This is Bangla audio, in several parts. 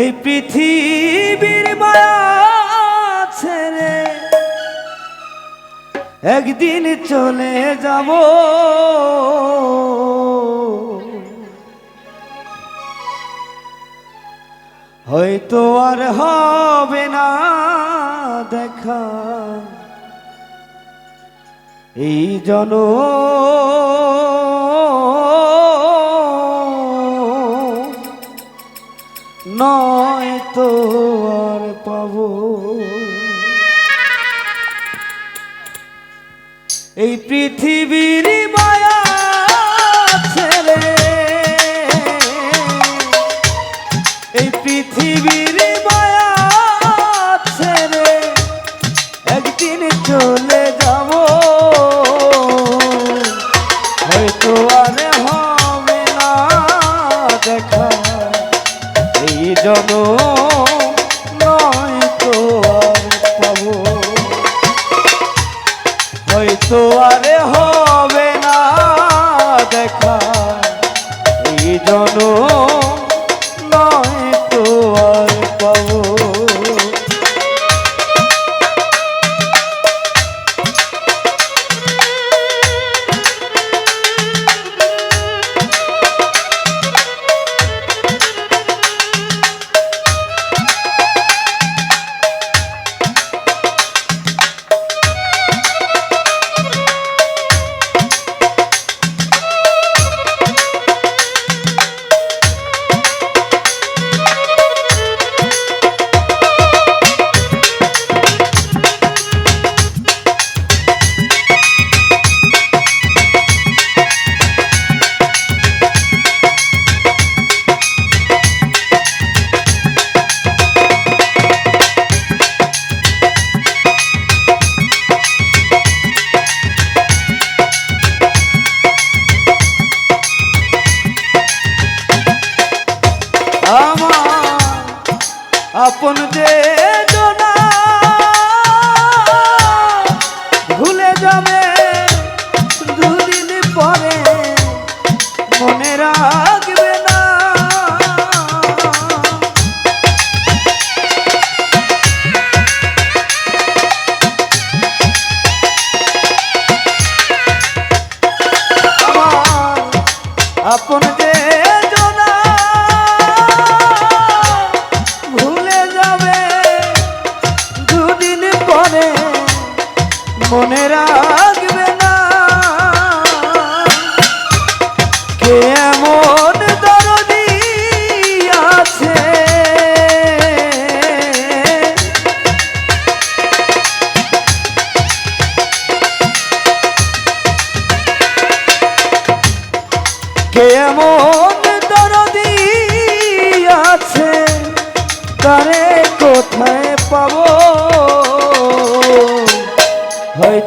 এই পৃথিবীর মায়া ছেড়ে একদিন চলে যাব। হয়তো আর হবে না দেখা। এই জন আপন যে মনে রাখবে না। কে দরদি আছে? কে এমন দরদি আছে? তারে কোথায় পাবো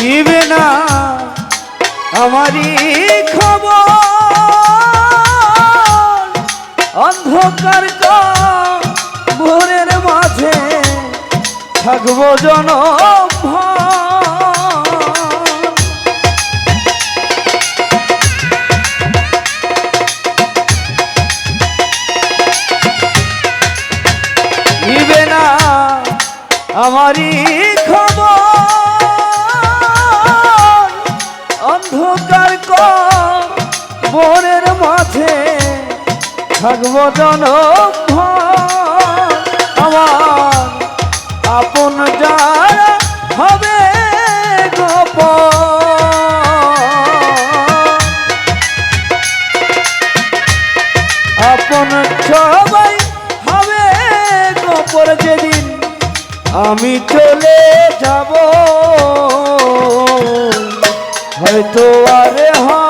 দিবে না আমারই খবর। অন্ধকার ভোরের মাঝে থাকব জনভর বনের মাঝে থাকব জন আমার আপন যারা হবে গোপ আপন সবাই হবে গোপর যেদিন আমি চলে যাব। হয়তো আরে না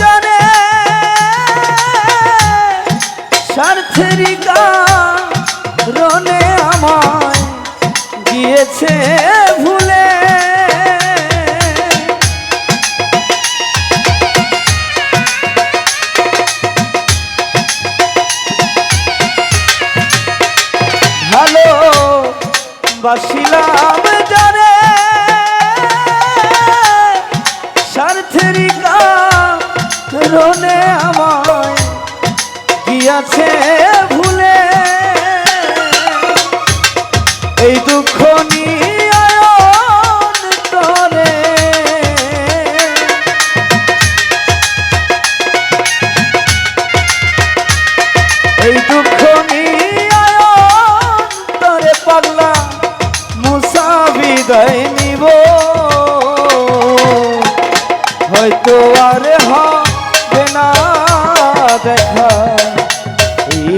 জানে স্বার্থেরিকা রনে আমায় গিয়েছে ভুলে। গিয়াছে ভুলে। এই দুঃখ এই দুঃখ তরে পাগলা মুসা বিদায় নিব। হয়তো আর হবে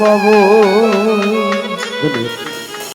পাবো।